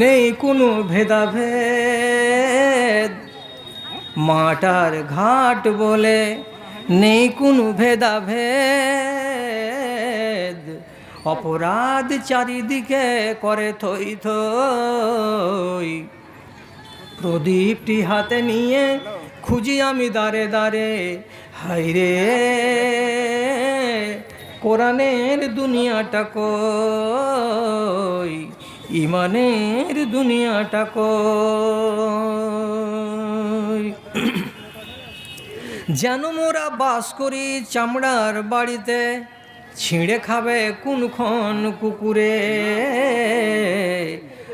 নেই কোনো ভেদাভেদ। মাটার ঘাট বলে নেই কোনো ভেদাভেদ। অপরাধ চারিদিকে করে থই থই। প্রদীপটি হাতে নিয়ে খুঁজি আমি দাঁড়ে দাঁড়ে হাইরে কোরআনের দুনিয়াটা কই? ইমানের দুনিয়াটা কই? যেন মোরা বাস করি চামড়ার বাড়িতে, ছিঁড়ে খাবে কোনক্ষণ কুকুরে।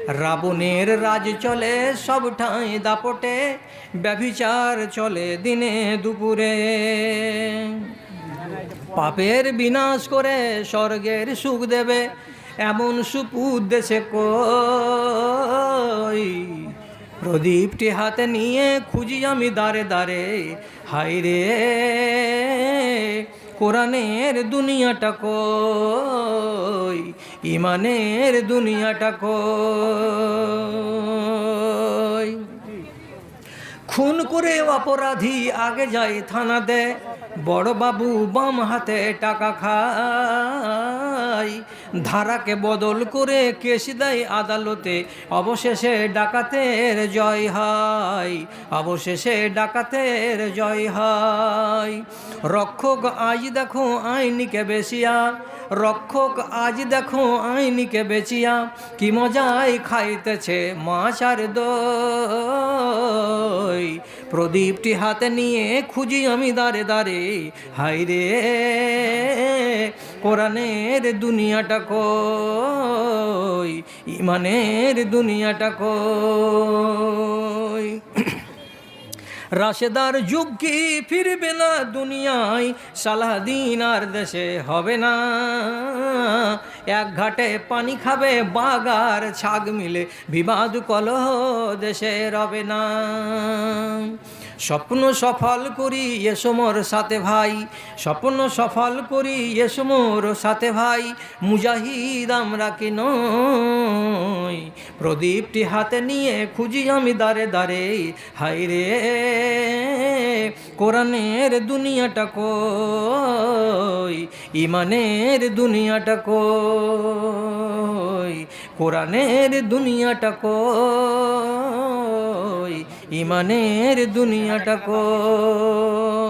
রাবণের রাজ চলে সব ঠাঁই দাপটে, ব্যভিচার চলে দিনে দুপুরে। পাপের বিনাশ করে স্বর্গের সুখ দেবে, এমন সুপুর দেশে কই? প্রদীপটি হাতে নিয়ে খুঁজি আমি দাঁড়ে দাঁড়ে হাই রে, কোরআনের দুনিয়াটা কই? ইমানের দুনিয়াটা কই? খুন করে অপরাধী আগে যায় থানাতে বড় বাবু বাম হাতে টাকা খায়। ধারাকে বদল করে কেস দেয় আদালতে। অবশেষে ডাকাতের জয় হয়। অবশেষে ডাকাতের জয় হয়। রক্ষক, আজ দেখো আইনিকে বেশিয়া রক্ষক, আজ দেখো আইনিকে বেচিয়া। কি মজাই খাইতেছে মাছ আর দই প্রদীপটি হাতে নিয়ে খুঁজি আমি দাঁড়ে দাঁড়ে হাই রে কোরআনের দুনিয়াটা কই? ইমানের দুনিয়াটা কই? রাশেদার যুগ কি ফিরবে না দুনিয়ায়? সালাদিন আর দেশে হবে না। এক ঘাটে পানি খাবে বাগার ছাগ মিলে বিবাদ কলহ দেশে রবে না। স্বপ্ন সফল করি এসমোর সাথে ভাই। স্বপ্ন সফল করি এসমোর সাথে ভাই। মুজাহিদ আমরা কি নই? প্রদীপটি হাতে নিয়ে খুঁজি আমি দাঁড়ে দাঁড়ে হাই রে, কোরআনের দুনিয়াটা কই? ইমানের দুনিয়াটা কই? কোরআনের দুনিয়াটা ইমানের দুনিয়াটা কই?